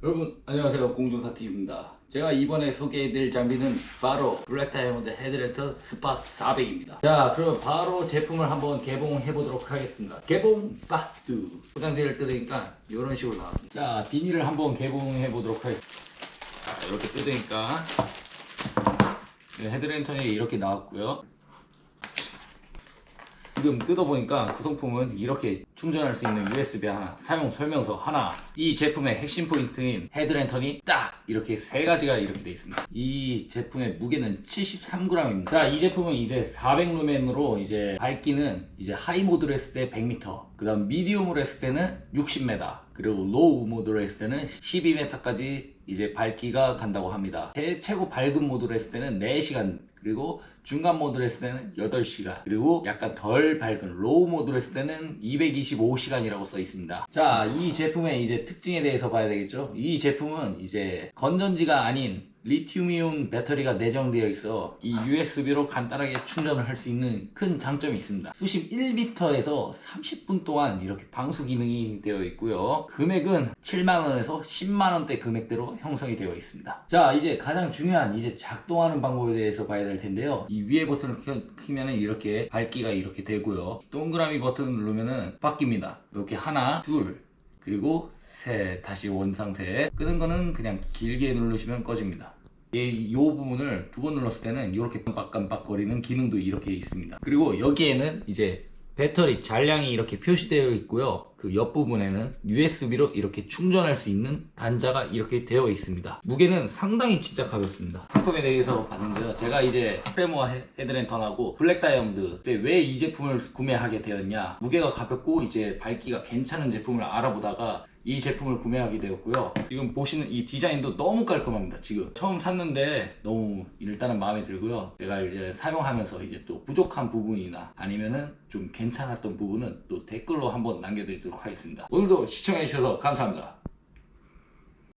여러분 안녕하세요. 공중사TV입니다. 제가 이번에 소개해드릴 장비는 바로 블랙 다이아몬드 헤드랜턴 스팟 400입니다. 자 그럼 바로 제품을 한번 개봉해 보도록 하겠습니다. 개봉 빠뚜 포장지를 뜯으니까 이런 식으로 나왔습니다. 자 비닐을 한번 개봉해 보도록 하겠습니다. 자 이렇게 뜯으니까 네, 헤드랜턴이 이렇게 나왔고요 지금 뜯어보니까 구성품은 이렇게 충전할 수 있는 USB 하나, 사용 설명서 하나, 이 제품의 핵심 포인트인 헤드랜턴이 딱 이렇게 세 가지가 이렇게 돼 있습니다. 이 제품의 무게는 73g입니다. 자, 이 제품은 이제 400루멘으로 이제 밝기는 이제 하이 모드로 했을 때 100m, 그 다음 미디움으로 했을 때는 60m, 그리고 로우 모드로 했을 때는 12m까지 이제 밝기가 간다고 합니다. 제 최고 밝은 모드로 했을 때는 4시간 그리고 중간 모드로 했을 때는 8시간 그리고 약간 덜 밝은 로우 모드로 했을 때는 225시간이라고 써 있습니다 자 이 제품의 이제 특징에 대해서 봐야 되겠죠 이 제품은 이제 건전지가 아닌 리튬이온 배터리가 내장되어 있어 이 USB로 간단하게 충전을 할 수 있는 큰 장점이 있습니다. 수심 1m에서 30분 동안 이렇게 방수 기능이 되어 있고요. 금액은 7만원에서 10만원대 금액대로 형성이 되어 있습니다. 자, 이제 가장 중요한 이제 작동하는 방법에 대해서 봐야 될 텐데요. 이 위에 버튼을 켜- 키면은 이렇게 밝기가 이렇게 되고요. 동그라미 버튼을 누르면은 바뀝니다. 이렇게 하나, 둘, 그리고 셋 다시 원상태 끄는 거는 그냥 길게 누르시면 꺼집니다 이, 요 부분을 두 번 눌렀을 때는 이렇게 깜빡깜빡거리는 기능도 이렇게 있습니다. 그리고 여기에는 이제 배터리 잔량이 이렇게 표시되어 있고요. 그 옆부분에는 USB로 이렇게 충전할 수 있는 단자가 이렇게 되어 있습니다. 무게는 상당히 진짜 가볍습니다. 상품에 대해서 봤는데요. 제가 이제 프레모아 헤- 헤드랜턴하고 블랙 다이아몬드 왜이 제품을 구매하게 되었냐. 무게가 가볍고 이제 밝기가 괜찮은 제품을 알아보다가 이 제품을 구매하게 되었고요. 지금 보시는 이 디자인도 너무 깔끔합니다. 지금 처음 샀는데 너무 일단은 마음에 들고요. 제가 이제 사용하면서 이제 또 부족한 부분이나 아니면은 좀 괜찮았던 부분은 또 댓글로 한번 남겨드리도록 하겠습니다. 오늘도 시청해주셔서 감사합니다.